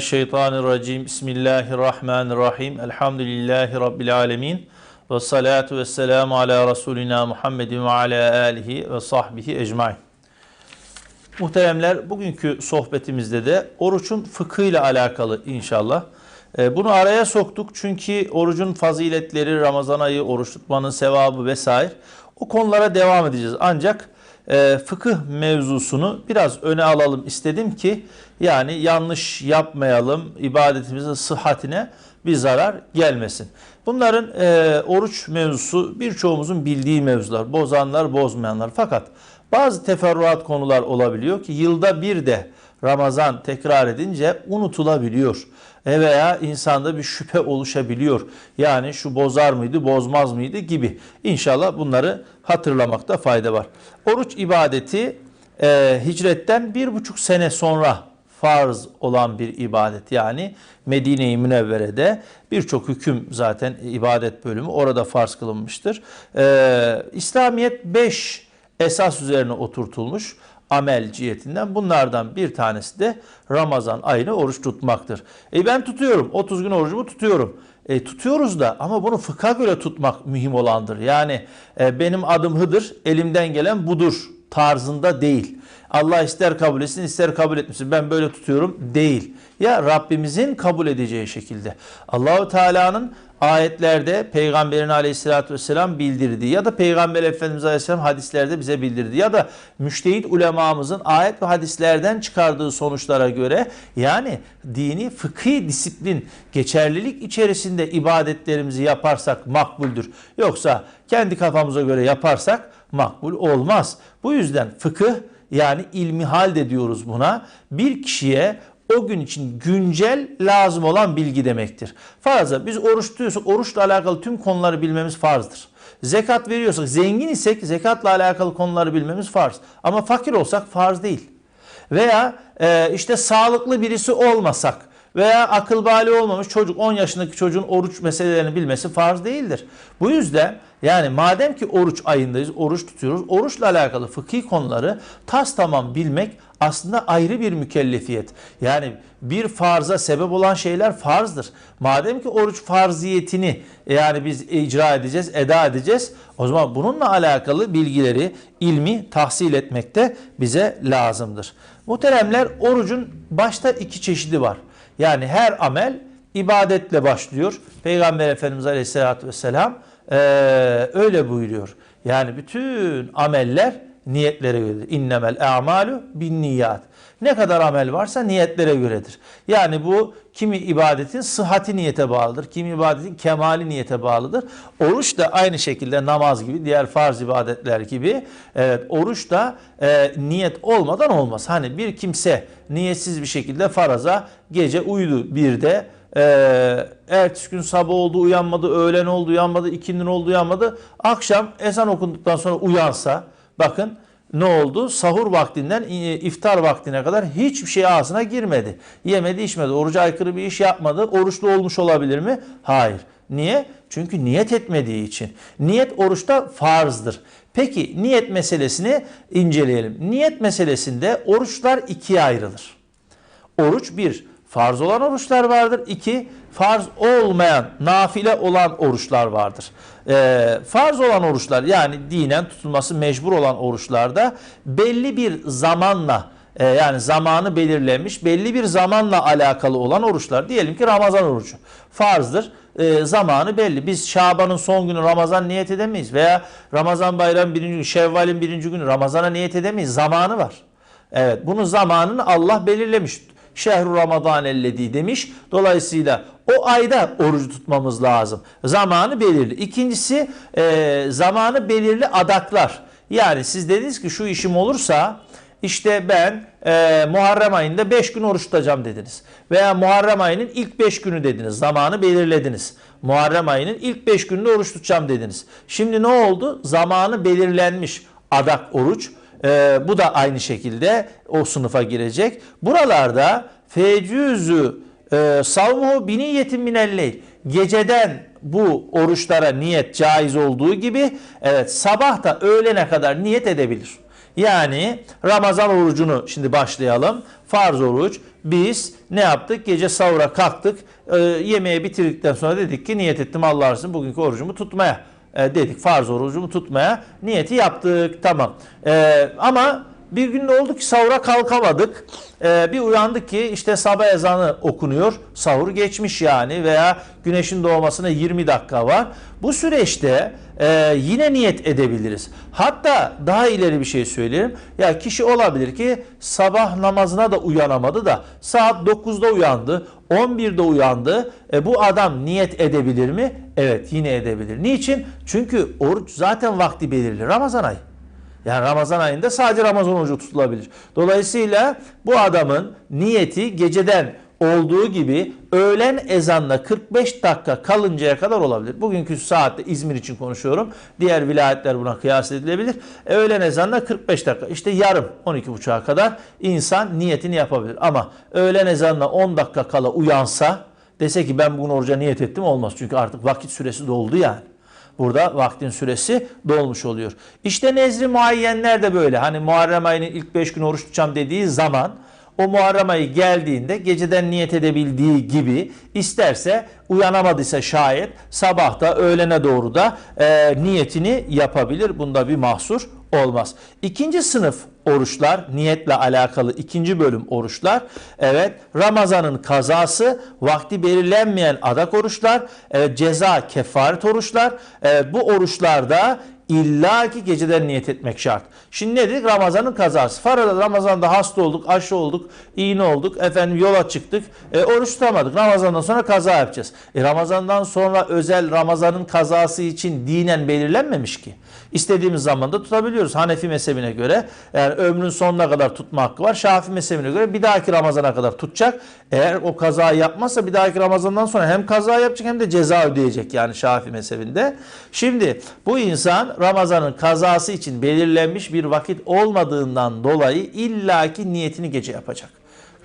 Şeytanirracim. Bismillahirrahmanirrahim. Elhamdülillahi Rabbil alemin. Ve salatu ve selamu ala Resulina Muhammedin ve ala alihi ve sahbihi ecmain. Muhteremler bugünkü sohbetimizde de oruçun fıkhıyla alakalı inşallah. Ee, Bunu araya soktuk çünkü orucun faziletleri, Ramazan ayı, oruç tutmanın sevabı vesaire o konulara devam edeceğiz. Ancak e, fıkıh mevzusunu biraz öne alalım istedim ki yani yanlış yapmayalım, ibadetimizin sıhhatine bir zarar gelmesin. Bunların e, oruç mevzusu birçoğumuzun bildiği mevzular. Bozanlar, bozmayanlar. Fakat bazı teferruat konular olabiliyor ki yılda bir de Ramazan tekrar edince unutulabiliyor. E veya insanda bir şüphe oluşabiliyor. Yani şu bozar mıydı, bozmaz mıydı gibi. İnşallah bunları hatırlamakta fayda var. Oruç ibadeti e, hicretten bir buçuk sene sonra farz olan bir ibadet. Yani Medine-i Münevvere'de birçok hüküm zaten ibadet bölümü orada farz kılınmıştır. Ee, İslamiyet 5 esas üzerine oturtulmuş amel cihetinden. Bunlardan bir tanesi de Ramazan ayını oruç tutmaktır. E ben tutuyorum. 30 gün orucumu tutuyorum. E, tutuyoruz da ama bunu fıkha göre tutmak mühim olandır. Yani e, benim adım Hıdır, elimden gelen budur tarzında değil. Allah ister kabul etsin ister kabul etmesin ben böyle tutuyorum değil. Ya Rabbimizin kabul edeceği şekilde. Allahu Teala'nın ayetlerde Peygamberin aleyhissalatü vesselam bildirdiği ya da Peygamber Efendimiz aleyhisselam hadislerde bize bildirdiği ya da müştehit ulemamızın ayet ve hadislerden çıkardığı sonuçlara göre yani dini fıkhi disiplin geçerlilik içerisinde ibadetlerimizi yaparsak makbuldür. Yoksa kendi kafamıza göre yaparsak makbul olmaz. Bu yüzden fıkıh yani ilmihal de diyoruz buna. Bir kişiye o gün için güncel lazım olan bilgi demektir. Farza biz oruç tutuyorsak oruçla alakalı tüm konuları bilmemiz farzdır. Zekat veriyorsak zengin isek zekatla alakalı konuları bilmemiz farz. Ama fakir olsak farz değil. Veya e, işte sağlıklı birisi olmasak veya akıl bali olmamış çocuk 10 yaşındaki çocuğun oruç meselelerini bilmesi farz değildir. Bu yüzden yani madem ki oruç ayındayız, oruç tutuyoruz, oruçla alakalı fıkhi konuları tas tamam bilmek aslında ayrı bir mükellefiyet. Yani bir farza sebep olan şeyler farzdır. Madem ki oruç farziyetini yani biz icra edeceğiz, eda edeceğiz. O zaman bununla alakalı bilgileri, ilmi tahsil etmekte bize lazımdır. Muhteremler orucun başta iki çeşidi var. Yani her amel ibadetle başlıyor. Peygamber Efendimiz Aleyhisselatü Vesselam ee, öyle buyuruyor. Yani bütün ameller niyetlere göredir. İnnemel a'malu bin niyat. Ne kadar amel varsa niyetlere göredir. Yani bu kimi ibadetin sıhhati niyete bağlıdır. Kimi ibadetin kemali niyete bağlıdır. Oruç da aynı şekilde namaz gibi, diğer farz ibadetler gibi evet oruç da e, niyet olmadan olmaz. Hani bir kimse niyetsiz bir şekilde faraza gece uyudu bir de ee, ertesi gün sabah oldu uyanmadı, öğlen oldu uyanmadı, ikindin oldu uyanmadı. Akşam ezan okunduktan sonra uyansa bakın ne oldu? Sahur vaktinden iftar vaktine kadar hiçbir şey ağzına girmedi. Yemedi, içmedi. Oruca aykırı bir iş yapmadı. Oruçlu olmuş olabilir mi? Hayır. Niye? Çünkü niyet etmediği için. Niyet oruçta farzdır. Peki niyet meselesini inceleyelim. Niyet meselesinde oruçlar ikiye ayrılır. Oruç bir, farz olan oruçlar vardır. İki, farz olmayan, nafile olan oruçlar vardır. Ee, farz olan oruçlar yani dinen tutulması mecbur olan oruçlarda belli bir zamanla e, yani zamanı belirlenmiş belli bir zamanla alakalı olan oruçlar. Diyelim ki Ramazan orucu farzdır. E, zamanı belli. Biz Şaban'ın son günü Ramazan niyet edemeyiz veya Ramazan bayramı birinci günü, Şevval'in birinci günü Ramazan'a niyet edemeyiz. Zamanı var. Evet bunun zamanını Allah belirlemiş şehru Ramazan elledi demiş. Dolayısıyla o ayda orucu tutmamız lazım. Zamanı belirli. İkincisi e, zamanı belirli adaklar. Yani siz dediniz ki şu işim olursa işte ben e, Muharrem ayında 5 gün oruç tutacağım dediniz. Veya Muharrem ayının ilk 5 günü dediniz. Zamanı belirlediniz. Muharrem ayının ilk 5 gününde oruç tutacağım dediniz. Şimdi ne oldu? Zamanı belirlenmiş adak oruç. E, bu da aynı şekilde o sınıfa girecek. Buralarda fecüzü e, savmuhu biniyetin minelleyl. Geceden bu oruçlara niyet caiz olduğu gibi evet sabah da öğlene kadar niyet edebilir. Yani Ramazan orucunu şimdi başlayalım. Farz oruç. Biz ne yaptık? Gece sahura kalktık. Ee, yemeği bitirdikten sonra dedik ki niyet ettim Allah olsun bugünkü orucumu tutmaya. Ee, dedik farz orucumu tutmaya niyeti yaptık. Tamam. Ee, ama bir gün ne oldu ki sahura kalkamadık. Ee, bir uyandık ki işte sabah ezanı okunuyor. Sahur geçmiş yani veya güneşin doğmasına 20 dakika var. Bu süreçte e, yine niyet edebiliriz. Hatta daha ileri bir şey söyleyeyim. Ya kişi olabilir ki sabah namazına da uyanamadı da saat 9'da uyandı, 11'de uyandı. E, bu adam niyet edebilir mi? Evet yine edebilir. Niçin? Çünkü oruç zaten vakti belirli. Ramazan ayı. Yani Ramazan ayında sadece Ramazan orucu tutulabilir. Dolayısıyla bu adamın niyeti geceden olduğu gibi öğlen ezanla 45 dakika kalıncaya kadar olabilir. Bugünkü saatte İzmir için konuşuyorum. Diğer vilayetler buna kıyas edilebilir. E, öğlen ezanla 45 dakika işte yarım 12.30'a kadar insan niyetini yapabilir. Ama öğlen ezanla 10 dakika kala uyansa dese ki ben bugün oruca niyet ettim olmaz. Çünkü artık vakit süresi doldu yani. Burada vaktin süresi dolmuş oluyor. İşte nezri muayyenler de böyle. Hani Muharrem ayının ilk 5 gün oruç tutacağım dediği zaman o Muharrem ayı geldiğinde geceden niyet edebildiği gibi isterse uyanamadıysa şayet sabahta öğlene doğru da e, niyetini yapabilir. Bunda bir mahsur olmaz. İkinci sınıf oruçlar, niyetle alakalı ikinci bölüm oruçlar. Evet, Ramazan'ın kazası, vakti belirlenmeyen adak oruçlar, evet, ceza, kefaret oruçlar. Evet, bu oruçlarda İlla ki geceden niyet etmek şart. Şimdi ne dedik? Ramazanın kazası. Farada Ramazan'da hasta olduk, aşı olduk, iğne olduk, efendim yola çıktık, e, oruç tutamadık. Ramazan'dan sonra kaza yapacağız. E, Ramazan'dan sonra özel Ramazan'ın kazası için dinen belirlenmemiş ki. İstediğimiz zaman da tutabiliyoruz. Hanefi mezhebine göre yani ömrün sonuna kadar tutma hakkı var. Şafii mezhebine göre bir dahaki Ramazan'a kadar tutacak. Eğer o kazayı yapmazsa bir dahaki Ramazan'dan sonra hem kaza yapacak hem de ceza ödeyecek yani Şafii mezhebinde. Şimdi bu insan Ramazan'ın kazası için belirlenmiş bir vakit olmadığından dolayı illaki niyetini gece yapacak.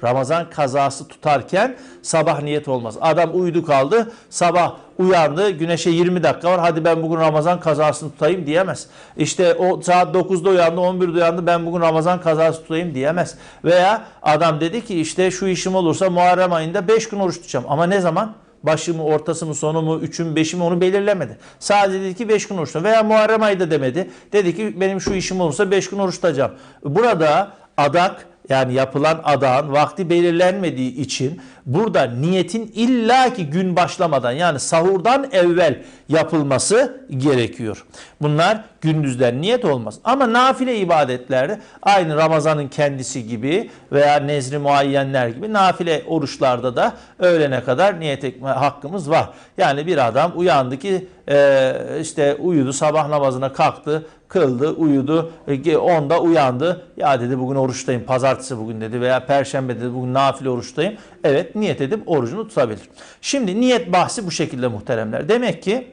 Ramazan kazası tutarken sabah niyet olmaz. Adam uyudu kaldı, sabah uyandı, güneşe 20 dakika var. Hadi ben bugün Ramazan kazasını tutayım diyemez. İşte o saat 9'da uyandı, 11'de uyandı ben bugün Ramazan kazası tutayım diyemez. Veya adam dedi ki işte şu işim olursa Muharrem ayında 5 gün oruç tutacağım. Ama ne zaman? Başı mı, ortası mı, sonu mu, üçü mü, beşi mi onu belirlemedi. Sadece dedi ki beş gün oruç Veya Muharrem ayı da demedi. Dedi ki benim şu işim olursa beş gün oruç tutacağım. Burada adak yani yapılan adağın vakti belirlenmediği için burada niyetin illaki gün başlamadan yani sahurdan evvel yapılması gerekiyor. Bunlar gündüzden niyet olmaz. Ama nafile ibadetlerde aynı Ramazan'ın kendisi gibi veya nezri muayyenler gibi nafile oruçlarda da öğlene kadar niyet etme hakkımız var. Yani bir adam uyandı ki e, işte uyudu sabah namazına kalktı kıldı, uyudu, e, onda uyandı. Ya dedi bugün oruçtayım, pazartesi bugün dedi veya perşembe dedi bugün nafile oruçtayım. Evet niyet edip orucunu tutabilir. Şimdi niyet bahsi bu şekilde muhteremler. Demek ki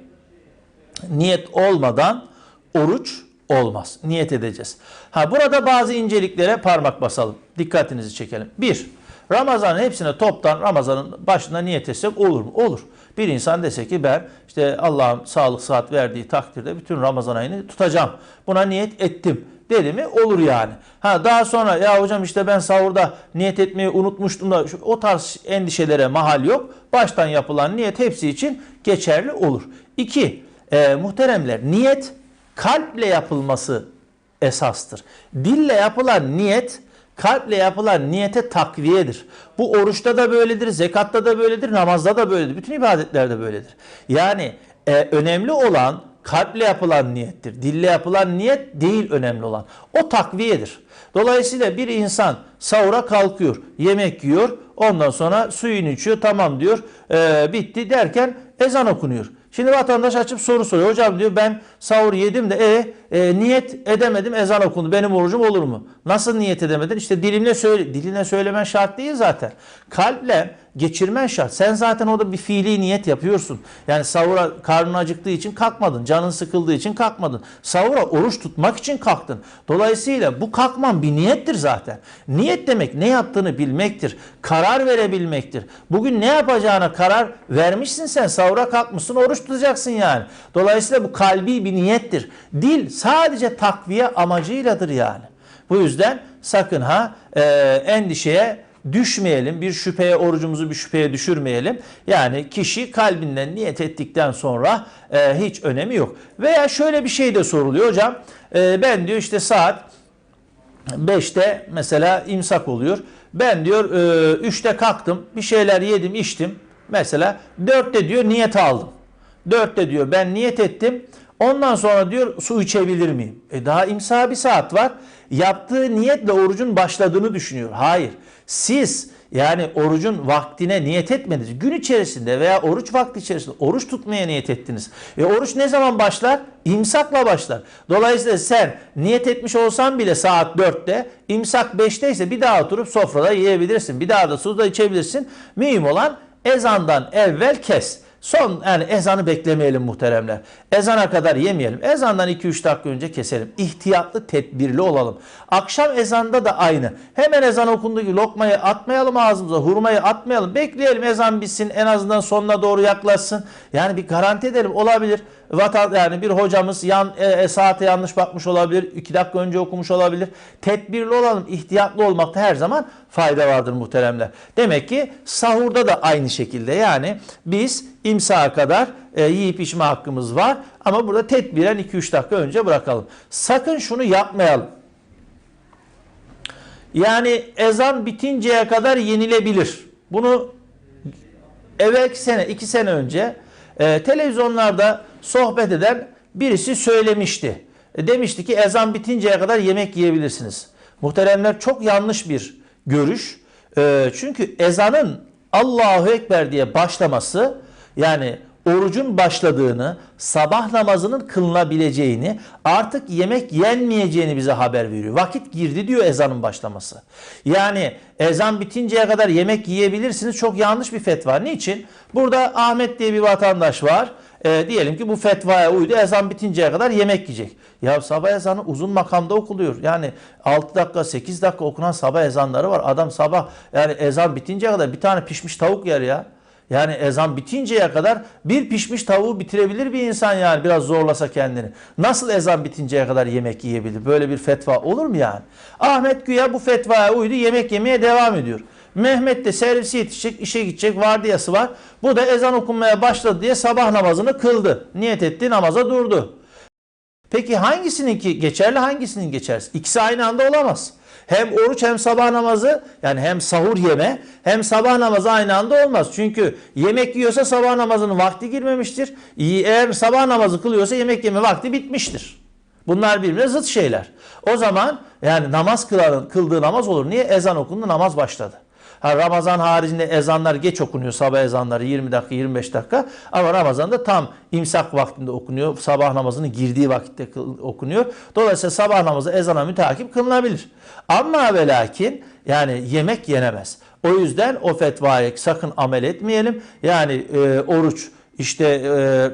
niyet olmadan oruç olmaz. Niyet edeceğiz. Ha burada bazı inceliklere parmak basalım. Dikkatinizi çekelim. Bir, Ramazan'ın hepsine toptan Ramazan'ın başında niyet etsek olur mu? Olur. Bir insan dese ki ben işte Allah'ın sağlık saat verdiği takdirde bütün Ramazan ayını tutacağım. Buna niyet ettim dedi mi olur yani. Ha daha sonra ya hocam işte ben sahurda niyet etmeyi unutmuştum da o tarz endişelere mahal yok. Baştan yapılan niyet hepsi için geçerli olur. İki, e, muhteremler niyet kalple yapılması esastır. Dille yapılan niyet kalple yapılan niyete takviyedir. Bu oruçta da böyledir, zekatta da böyledir, namazda da böyledir. Bütün ibadetlerde böyledir. Yani e, önemli olan kalple yapılan niyettir. Dille yapılan niyet değil önemli olan. O takviyedir. Dolayısıyla bir insan sahura kalkıyor, yemek yiyor, ondan sonra suyunu içiyor, tamam diyor, e, bitti derken ezan okunuyor. Şimdi vatandaş açıp soru soruyor. Hocam diyor ben sahur yedim de e, e niyet edemedim ezan okundu. Benim orucum olur mu? Nasıl niyet edemedin? İşte dilimle söyle diline söylemen şart değil zaten. Kalple geçirmen şart. Sen zaten orada bir fiili niyet yapıyorsun. Yani sahura karnın acıktığı için kalkmadın. Canın sıkıldığı için kalkmadın. Sahura oruç tutmak için kalktın. Dolayısıyla bu kalkman bir niyettir zaten. Niyet demek ne yaptığını bilmektir. Karar verebilmektir. Bugün ne yapacağına karar vermişsin sen. Sahura kalkmışsın oruç tutacaksın yani. Dolayısıyla bu kalbi bir niyettir. Dil sadece takviye amacıyladır yani. Bu yüzden sakın ha e, endişeye düşmeyelim. Bir şüpheye orucumuzu bir şüpheye düşürmeyelim. Yani kişi kalbinden niyet ettikten sonra e, hiç önemi yok. Veya şöyle bir şey de soruluyor hocam. E, ben diyor işte saat 5'te mesela imsak oluyor. Ben diyor e, 3'te kalktım bir şeyler yedim içtim. Mesela 4'te diyor niyet aldım. 4'te diyor ben niyet ettim. Ondan sonra diyor su içebilir miyim? E daha imsa bir saat var. Yaptığı niyetle orucun başladığını düşünüyor. Hayır. Siz yani orucun vaktine niyet etmediniz. Gün içerisinde veya oruç vakti içerisinde oruç tutmaya niyet ettiniz. E oruç ne zaman başlar? İmsakla başlar. Dolayısıyla sen niyet etmiş olsan bile saat 4'te, imsak 5'te ise bir daha oturup sofrada yiyebilirsin. Bir daha da su da içebilirsin. Mühim olan ezandan evvel kes. Son yani ezanı beklemeyelim muhteremler. Ezana kadar yemeyelim. Ezandan 2-3 dakika önce keselim. İhtiyatlı, tedbirli olalım. Akşam ezanda da aynı. Hemen ezan okunduğu gibi lokmayı atmayalım ağzımıza, hurmayı atmayalım. Bekleyelim ezan bitsin en azından sonuna doğru yaklaşsın. Yani bir garanti edelim olabilir. Vatan yani bir hocamız yan e, e, saate yanlış bakmış olabilir. 2 dakika önce okumuş olabilir. Tedbirli olalım, ihtiyatlı olmakta her zaman fayda vardır muhteremler. Demek ki sahurda da aynı şekilde yani biz imsaha kadar e, yiyip içme hakkımız var ama burada tedbiren 2-3 dakika önce bırakalım. Sakın şunu yapmayalım. Yani ezan bitinceye kadar yenilebilir. Bunu evvelki sene, iki sene önce e, televizyonlarda sohbet eden birisi söylemişti. E, demişti ki ezan bitinceye kadar yemek yiyebilirsiniz. Muhteremler çok yanlış bir görüş. E, çünkü ezanın Allahu Ekber diye başlaması yani orucun başladığını, sabah namazının kılınabileceğini, artık yemek yenmeyeceğini bize haber veriyor. Vakit girdi diyor ezanın başlaması. Yani ezan bitinceye kadar yemek yiyebilirsiniz. Çok yanlış bir fetva. Niçin? Burada Ahmet diye bir vatandaş var. E, diyelim ki bu fetvaya uydu. Ezan bitinceye kadar yemek yiyecek. Ya sabah ezanı uzun makamda okuluyor. Yani 6 dakika 8 dakika okunan sabah ezanları var. Adam sabah yani ezan bitinceye kadar bir tane pişmiş tavuk yer ya. Yani ezan bitinceye kadar bir pişmiş tavuğu bitirebilir bir insan yani biraz zorlasa kendini. Nasıl ezan bitinceye kadar yemek yiyebilir? Böyle bir fetva olur mu yani? Ahmet Güya bu fetvaya uydu yemek yemeye devam ediyor. Mehmet de servisi yetişecek, işe gidecek, vardiyası var. Bu da ezan okunmaya başladı diye sabah namazını kıldı. Niyet etti, namaza durdu. Peki hangisinin ki geçerli, hangisinin geçersiz? İkisi aynı anda olamaz. Hem oruç hem sabah namazı yani hem sahur yeme hem sabah namazı aynı anda olmaz. Çünkü yemek yiyorsa sabah namazının vakti girmemiştir. Eğer sabah namazı kılıyorsa yemek yeme vakti bitmiştir. Bunlar birbirine zıt şeyler. O zaman yani namaz kılanın kıldığı namaz olur. Niye? Ezan okundu namaz başladı. Ha, Ramazan haricinde ezanlar geç okunuyor. Sabah ezanları 20 dakika 25 dakika. Ama Ramazan'da tam imsak vaktinde okunuyor. Sabah namazının girdiği vakitte okunuyor. Dolayısıyla sabah namazı ezana müteakip kılınabilir. Ama ve lakin yani yemek yenemez. O yüzden o fetvaya sakın amel etmeyelim. Yani e, oruç işte e,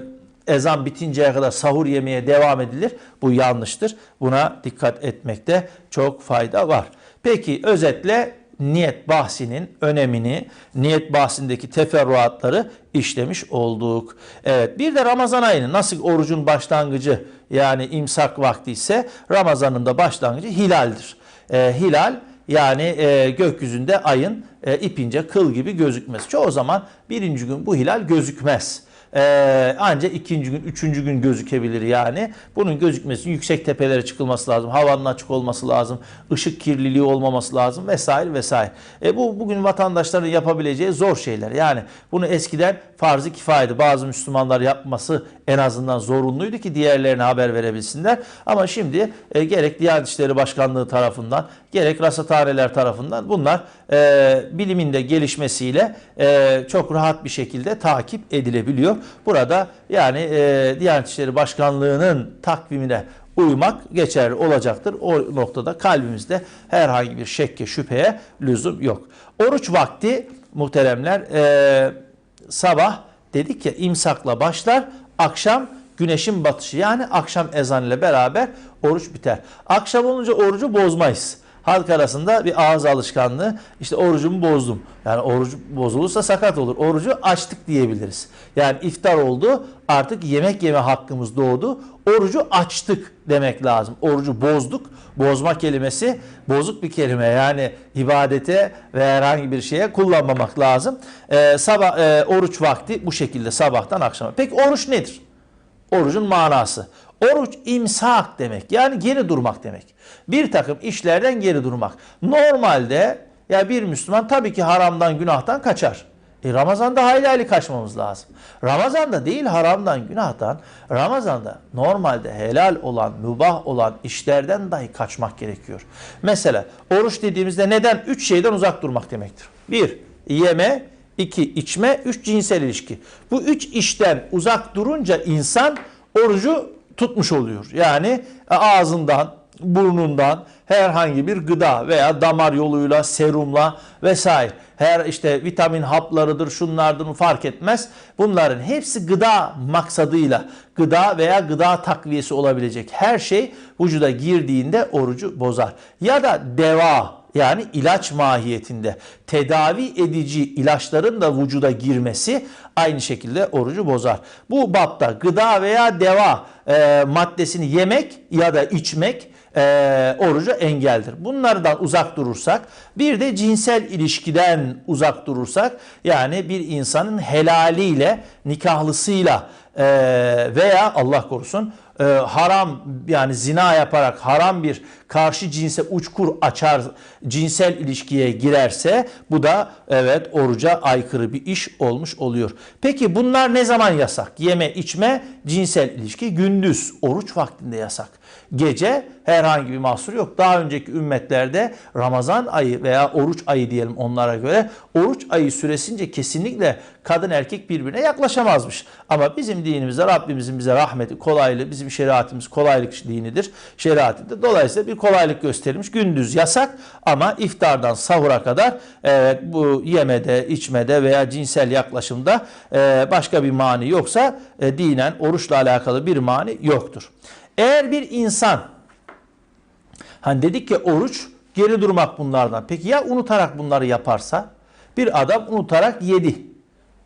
ezan bitinceye kadar sahur yemeye devam edilir. Bu yanlıştır. Buna dikkat etmekte çok fayda var. Peki özetle niyet bahsinin önemini, niyet bahsindeki teferruatları işlemiş olduk. Evet bir de Ramazan ayının nasıl orucun başlangıcı yani imsak vakti ise Ramazan'ın da başlangıcı hilaldir. E, hilal yani e, gökyüzünde ayın e, ipince kıl gibi gözükmesi. Çoğu zaman birinci gün bu hilal gözükmez. Ee, ancak ikinci gün, üçüncü gün gözükebilir yani. Bunun gözükmesi yüksek tepelere çıkılması lazım. Havanın açık olması lazım. ışık kirliliği olmaması lazım vesaire vesaire. E, bu bugün vatandaşların yapabileceği zor şeyler. Yani bunu eskiden farz-ı kifaydı. Bazı Müslümanlar yapması en azından zorunluydu ki diğerlerine haber verebilsinler. Ama şimdi e, gerek Diyanet İşleri Başkanlığı tarafından gerek rasathaneler tarafından bunlar e, bilimin de gelişmesiyle e, çok rahat bir şekilde takip edilebiliyor. Burada yani e, Diyanet İşleri Başkanlığı'nın takvimine uymak geçerli olacaktır. O noktada kalbimizde herhangi bir şekke şüpheye lüzum yok. Oruç vakti muhteremler e, sabah dedik ya imsakla başlar akşam güneşin batışı yani akşam ezan ile beraber oruç biter. Akşam olunca orucu bozmayız. Halk arasında bir ağız alışkanlığı işte orucumu bozdum. Yani oruç bozulursa sakat olur. Orucu açtık diyebiliriz. Yani iftar oldu artık yemek yeme hakkımız doğdu. Orucu açtık demek lazım. Orucu bozduk. Bozma kelimesi bozuk bir kelime. Yani ibadete ve herhangi bir şeye kullanmamak lazım. Ee, sabah e, oruç vakti bu şekilde sabahtan akşama. Peki oruç nedir? Orucun manası. Oruç imsak demek. Yani geri durmak demek. Bir takım işlerden geri durmak. Normalde ya bir Müslüman tabii ki haramdan günahtan kaçar. E Ramazan'da hayli hayli kaçmamız lazım. Ramazan'da değil haramdan günahtan, Ramazan'da normalde helal olan, mübah olan işlerden dahi kaçmak gerekiyor. Mesela oruç dediğimizde neden? Üç şeyden uzak durmak demektir. Bir, yeme, iki, içme, üç, cinsel ilişki. Bu üç işten uzak durunca insan orucu tutmuş oluyor. Yani ağzından, burnundan herhangi bir gıda veya damar yoluyla, serumla vesaire her işte vitamin haplarıdır, şunlardır fark etmez. Bunların hepsi gıda maksadıyla, gıda veya gıda takviyesi olabilecek her şey vücuda girdiğinde orucu bozar. Ya da deva yani ilaç mahiyetinde tedavi edici ilaçların da vücuda girmesi aynı şekilde orucu bozar. Bu bapta gıda veya deva e, maddesini yemek ya da içmek e, orucu engeldir. Bunlardan uzak durursak bir de cinsel ilişkiden uzak durursak yani bir insanın helaliyle nikahlısıyla e, veya Allah korusun e, haram yani zina yaparak haram bir karşı cinse uçkur açar cinsel ilişkiye girerse bu da evet oruca aykırı bir iş olmuş oluyor. Peki bunlar ne zaman yasak? Yeme, içme, cinsel ilişki gündüz oruç vaktinde yasak. Gece herhangi bir mahsur yok. Daha önceki ümmetlerde Ramazan ayı veya oruç ayı diyelim onlara göre oruç ayı süresince kesinlikle kadın erkek birbirine yaklaşamazmış. Ama bizim dinimizde Rabbimizin bize rahmeti, kolaylığı, bizim şeriatımız kolaylık dinidir. Şeriatında dolayısıyla bir kolaylık gösterilmiş. Gündüz yasak ama iftardan sahura kadar evet, bu yemede, içmede veya cinsel yaklaşımda e, başka bir mani yoksa e, dinen oruçla alakalı bir mani yoktur. Eğer bir insan hani dedik ki oruç geri durmak bunlardan. Peki ya unutarak bunları yaparsa? Bir adam unutarak yedi.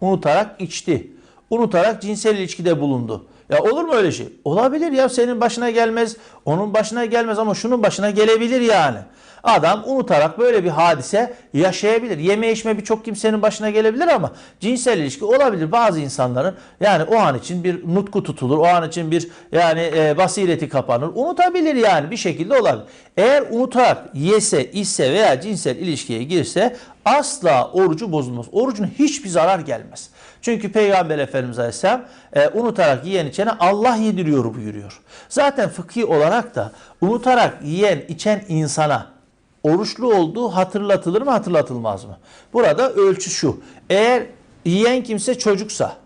Unutarak içti. Unutarak cinsel ilişkide bulundu. Ya olur mu öyle şey? Olabilir ya senin başına gelmez, onun başına gelmez ama şunun başına gelebilir yani. Adam unutarak böyle bir hadise yaşayabilir. Yeme içme birçok kimsenin başına gelebilir ama cinsel ilişki olabilir. Bazı insanların yani o an için bir nutku tutulur. O an için bir yani e, basireti kapanır. Unutabilir yani bir şekilde olabilir. Eğer unutarak yese, isse veya cinsel ilişkiye girse asla orucu bozulmaz. Orucun hiçbir zarar gelmez. Çünkü Peygamber Efendimiz Aleyhisselam e, unutarak yiyen içene Allah yediriyor buyuruyor. Zaten fıkhi olarak da unutarak yiyen içen insana oruçlu olduğu hatırlatılır mı hatırlatılmaz mı? Burada ölçü şu. Eğer yiyen kimse çocuksa,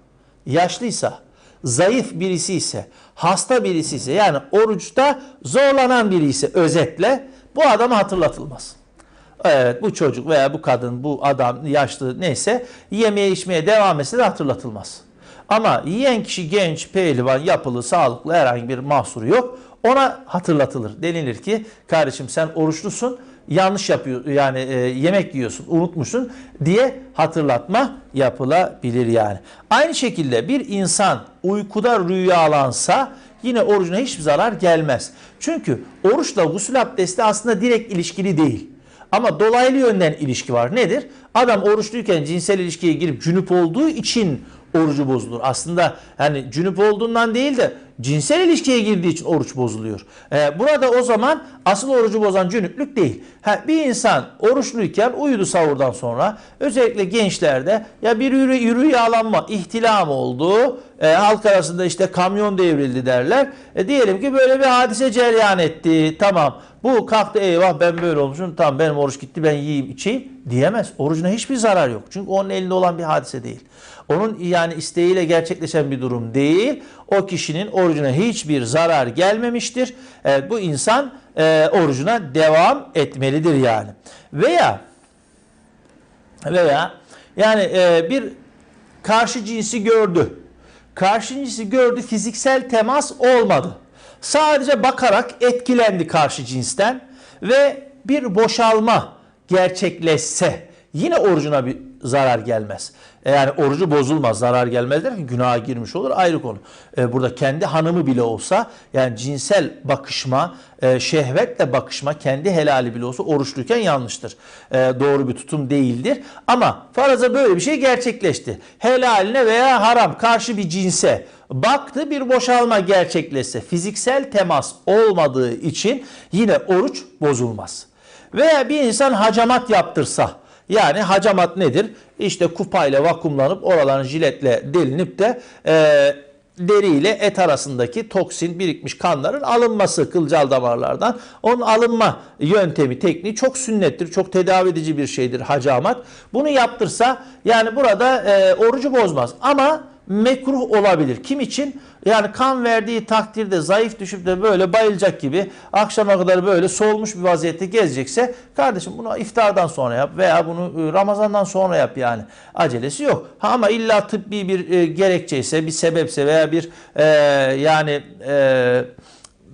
yaşlıysa, zayıf birisi ise, hasta birisi ise yani oruçta zorlanan biri ise özetle bu adama hatırlatılmaz. Evet bu çocuk veya bu kadın, bu adam, yaşlı neyse yemeye içmeye devam etse de hatırlatılmaz. Ama yiyen kişi genç, pehlivan, yapılı, sağlıklı herhangi bir mahsuru yok. Ona hatırlatılır. Denilir ki kardeşim sen oruçlusun yanlış yapıyor yani e, yemek yiyorsun unutmuşsun diye hatırlatma yapılabilir yani. Aynı şekilde bir insan uykuda rüyalansa yine orucuna hiçbir zarar gelmez. Çünkü oruçla gusül abdesti aslında direkt ilişkili değil. Ama dolaylı yönden ilişki var. Nedir? Adam oruçluyken cinsel ilişkiye girip cünüp olduğu için orucu bozulur. Aslında yani cünüp olduğundan değil de cinsel ilişkiye girdiği için oruç bozuluyor. Ee, burada o zaman asıl orucu bozan cünüplük değil. Ha, bir insan oruçluyken uyudu sahurdan sonra özellikle gençlerde ya bir yürü, yürü yağlanma, ihtilam oldu. E, halk arasında işte kamyon devrildi derler. E, diyelim ki böyle bir hadise cereyan etti. Tamam bu kalktı eyvah ben böyle olmuşum. Tamam benim oruç gitti ben yiyeyim içeyim diyemez. Orucuna hiçbir zarar yok. Çünkü onun elinde olan bir hadise değil. Onun yani isteğiyle gerçekleşen bir durum değil. O kişinin orucuna hiçbir zarar gelmemiştir. Evet, bu insan e, orucuna devam etmelidir yani. Veya veya yani e, bir karşı cinsi gördü. Karşı cinsi gördü fiziksel temas olmadı. Sadece bakarak etkilendi karşı cinsten ve bir boşalma gerçekleşse yine orucuna bir zarar gelmez. Yani orucu bozulmaz, zarar gelmez derken günaha girmiş olur ayrı konu. E, Burada kendi hanımı bile olsa yani cinsel bakışma, e, şehvetle bakışma kendi helali bile olsa oruçluyken yanlıştır. E, Doğru bir tutum değildir. Ama faraza böyle bir şey gerçekleşti. Helaline veya haram karşı bir cinse baktı bir boşalma gerçekleşse fiziksel temas olmadığı için yine oruç bozulmaz. Veya bir insan hacamat yaptırsa yani hacamat nedir? İşte kupayla vakumlanıp oraların jiletle delinip de e, deriyle et arasındaki toksin birikmiş kanların alınması kılcal damarlardan. Onun alınma yöntemi, tekniği çok sünnettir. Çok tedavi edici bir şeydir hacamat. Bunu yaptırsa yani burada e, orucu bozmaz. Ama mekruh olabilir. Kim için? Yani kan verdiği takdirde zayıf düşüp de böyle bayılacak gibi akşama kadar böyle solmuş bir vaziyette gezecekse kardeşim bunu iftardan sonra yap veya bunu e, Ramazan'dan sonra yap yani. Acelesi yok. Ha ama illa tıbbi bir e, gerekçeyse, bir sebepse veya bir e, yani e,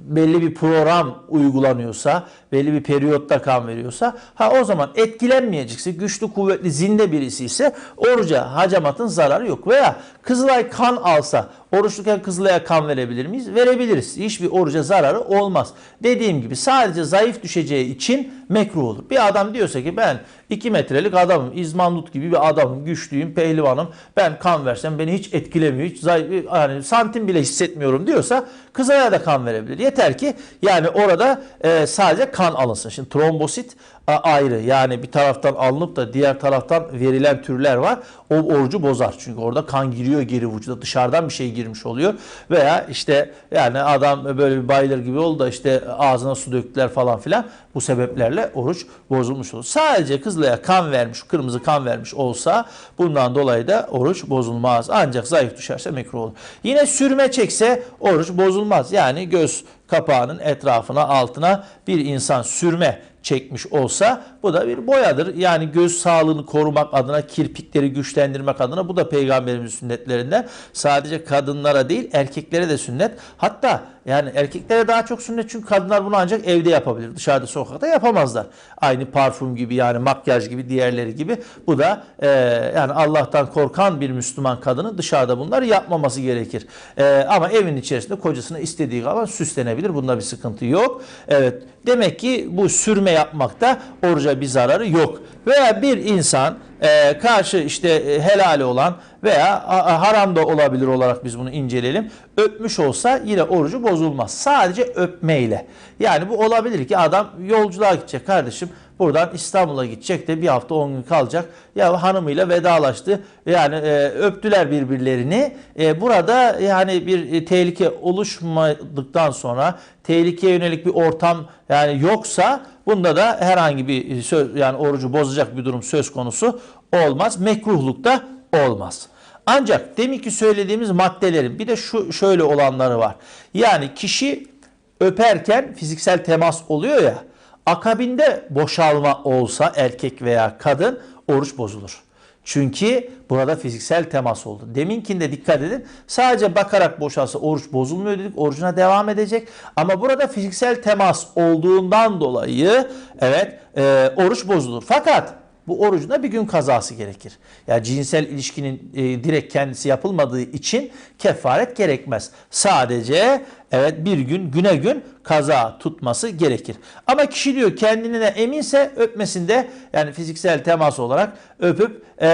belli bir program uygulanıyorsa, belli bir periyotta kan veriyorsa, ha o zaman etkilenmeyecekse, güçlü kuvvetli zinde birisi ise oruca hacamatın zararı yok. Veya Kızılay kan alsa, oruçluyken Kızılay'a kan verebilir miyiz? Verebiliriz. Hiçbir oruca zararı olmaz. Dediğim gibi sadece zayıf düşeceği için mekruh olur. Bir adam diyorsa ki ben 2 metrelik adamım, İzmandut gibi bir adamım, güçlüyüm, pehlivanım. Ben kan versem beni hiç etkilemiyor, hiç zayıf, yani santim bile hissetmiyorum diyorsa Kızılay'a da kan verebilir. Yeter ki yani orada e, sadece kan alınsın. Şimdi trombosit ayrı. Yani bir taraftan alınıp da diğer taraftan verilen türler var. O orucu bozar. Çünkü orada kan giriyor geri vücuda. Dışarıdan bir şey girmiş oluyor. Veya işte yani adam böyle bir bayılır gibi oldu da işte ağzına su döktüler falan filan. Bu sebeplerle oruç bozulmuş olur. Sadece Kızılay'a kan vermiş, kırmızı kan vermiş olsa bundan dolayı da oruç bozulmaz. Ancak zayıf düşerse mekruh olur. Yine sürme çekse oruç bozulmaz. Yani göz kapağının etrafına altına bir insan sürme çekmiş olsa bu da bir boyadır. Yani göz sağlığını korumak adına, kirpikleri güçlendirmek adına bu da peygamberimizin sünnetlerinden. Sadece kadınlara değil erkeklere de sünnet. Hatta yani erkeklere daha çok sünnet çünkü kadınlar bunu ancak evde yapabilir. Dışarıda sokakta yapamazlar. Aynı parfüm gibi yani makyaj gibi diğerleri gibi. Bu da e, yani Allah'tan korkan bir Müslüman kadının dışarıda bunları yapmaması gerekir. E, ama evin içerisinde kocasına istediği kadar süslenebilir. Bunda bir sıkıntı yok. Evet demek ki bu sürme yapmakta oruca bir zararı yok. Veya bir insan e, karşı işte e, helali olan veya haram da olabilir olarak biz bunu inceleyelim. Öpmüş olsa yine orucu bozulmaz. Sadece öpmeyle. Yani bu olabilir ki adam yolculuğa gidecek kardeşim. Buradan İstanbul'a gidecek de bir hafta 10 gün kalacak. Ya hanımıyla vedalaştı. Yani e, öptüler birbirlerini. E, burada yani bir e, tehlike oluşmadıktan sonra tehlikeye yönelik bir ortam yani yoksa bunda da herhangi bir söz yani orucu bozacak bir durum söz konusu olmaz. Mekruhluk da olmaz. Ancak demin ki söylediğimiz maddelerin bir de şu şöyle olanları var. Yani kişi öperken fiziksel temas oluyor ya. Akabinde boşalma olsa erkek veya kadın oruç bozulur. Çünkü burada fiziksel temas oldu. Deminkinde dikkat edin. Sadece bakarak boşalsa oruç bozulmuyor dedik. Orucuna devam edecek. Ama burada fiziksel temas olduğundan dolayı evet e, oruç bozulur. Fakat bu orucunda bir gün kazası gerekir. Yani cinsel ilişkinin e, direkt kendisi yapılmadığı için kefaret gerekmez. Sadece evet bir gün güne gün kaza tutması gerekir. Ama kişi diyor kendine eminse öpmesinde yani fiziksel temas olarak öpüp e,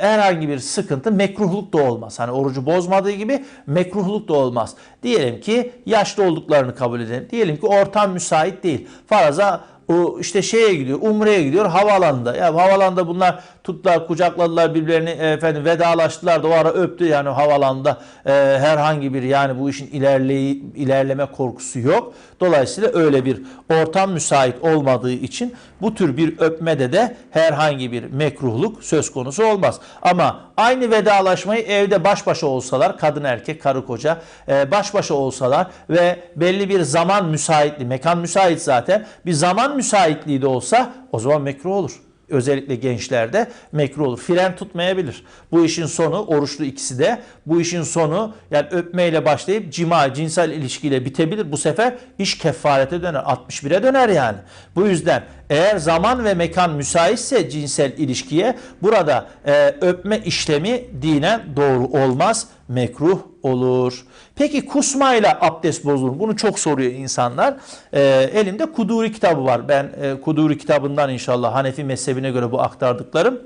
herhangi bir sıkıntı mekruhluk da olmaz. Hani orucu bozmadığı gibi mekruhluk da olmaz. Diyelim ki yaşlı olduklarını kabul edelim. Diyelim ki ortam müsait değil. Faraza o işte şeye gidiyor, Umre'ye gidiyor havaalanında. Ya havaalanında bunlar tuttular, kucakladılar birbirlerini e, efendim vedalaştılar da o ara öptü yani havaalanında e, herhangi bir yani bu işin ilerleyi, ilerleme korkusu yok. Dolayısıyla öyle bir ortam müsait olmadığı için bu tür bir öpmede de herhangi bir mekruhluk söz konusu olmaz. Ama aynı vedalaşmayı evde baş başa olsalar, kadın erkek, karı koca e, baş başa olsalar ve belli bir zaman müsaitliği, mekan müsait zaten, bir zaman müsaitliği de olsa o zaman mekruh olur. Özellikle gençlerde mekruh olur. Fren tutmayabilir. Bu işin sonu oruçlu ikisi de bu işin sonu yani öpmeyle başlayıp cima cinsel ilişkiyle bitebilir. Bu sefer iş kefarete döner. 61'e döner yani. Bu yüzden eğer zaman ve mekan müsaitse cinsel ilişkiye burada e, öpme işlemi dinen doğru olmaz. Mekruh olur. Peki kusmayla abdest bozulur. Bunu çok soruyor insanlar. E, elimde Kuduri kitabı var. Ben e, Kuduri kitabından inşallah Hanefi mezhebine göre bu aktardıklarım.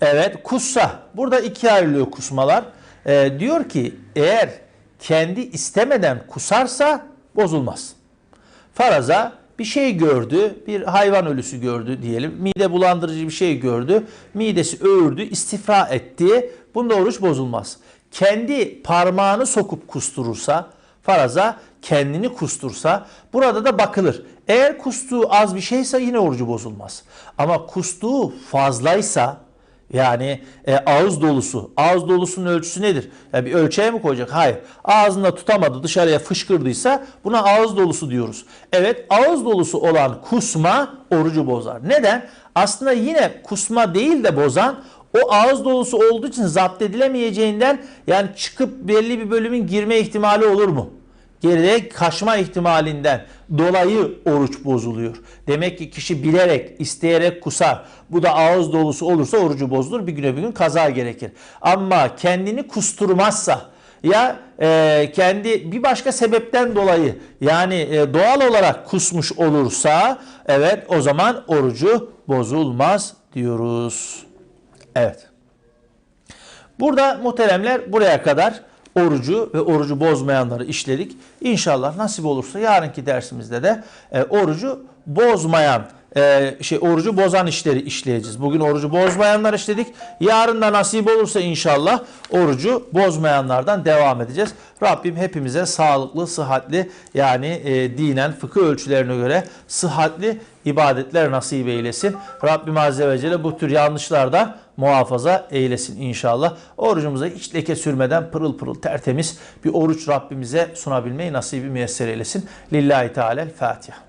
Evet kussa. Burada ikiye ayrılıyor kusmalar. Ee, diyor ki eğer kendi istemeden kusarsa bozulmaz. Faraza bir şey gördü, bir hayvan ölüsü gördü diyelim. Mide bulandırıcı bir şey gördü. Midesi öğürdü, istifra etti. Bunda oruç bozulmaz. Kendi parmağını sokup kusturursa, faraza kendini kustursa burada da bakılır. Eğer kustuğu az bir şeyse yine orucu bozulmaz. Ama kustuğu fazlaysa yani e, ağız dolusu. Ağız dolusunun ölçüsü nedir? Yani bir ölçeğe mi koyacak? Hayır. Ağzında tutamadı dışarıya fışkırdıysa buna ağız dolusu diyoruz. Evet ağız dolusu olan kusma orucu bozar. Neden? Aslında yine kusma değil de bozan o ağız dolusu olduğu için zapt edilemeyeceğinden yani çıkıp belli bir bölümün girme ihtimali olur mu? geride kaçma ihtimalinden dolayı oruç bozuluyor. Demek ki kişi bilerek, isteyerek kusar. Bu da ağız dolusu olursa orucu bozulur. Bir güne bir gün kaza gerekir. Ama kendini kusturmazsa ya e, kendi bir başka sebepten dolayı yani e, doğal olarak kusmuş olursa evet o zaman orucu bozulmaz diyoruz. Evet. Burada muhteremler buraya kadar orucu ve orucu bozmayanları işledik. İnşallah nasip olursa yarınki dersimizde de e, orucu bozmayan e, şey orucu bozan işleri işleyeceğiz. Bugün orucu bozmayanlar işledik. Yarın da nasip olursa inşallah orucu bozmayanlardan devam edeceğiz. Rabbim hepimize sağlıklı, sıhhatli yani e, dinen fıkıh ölçülerine göre sıhhatli ibadetler nasip eylesin. Rabbim Azze ve Celle bu tür yanlışlardan muhafaza eylesin inşallah. Orucumuza hiç leke sürmeden pırıl pırıl tertemiz bir oruç Rabbimize sunabilmeyi nasibi müyesser eylesin. Lillahi Teala Fatiha.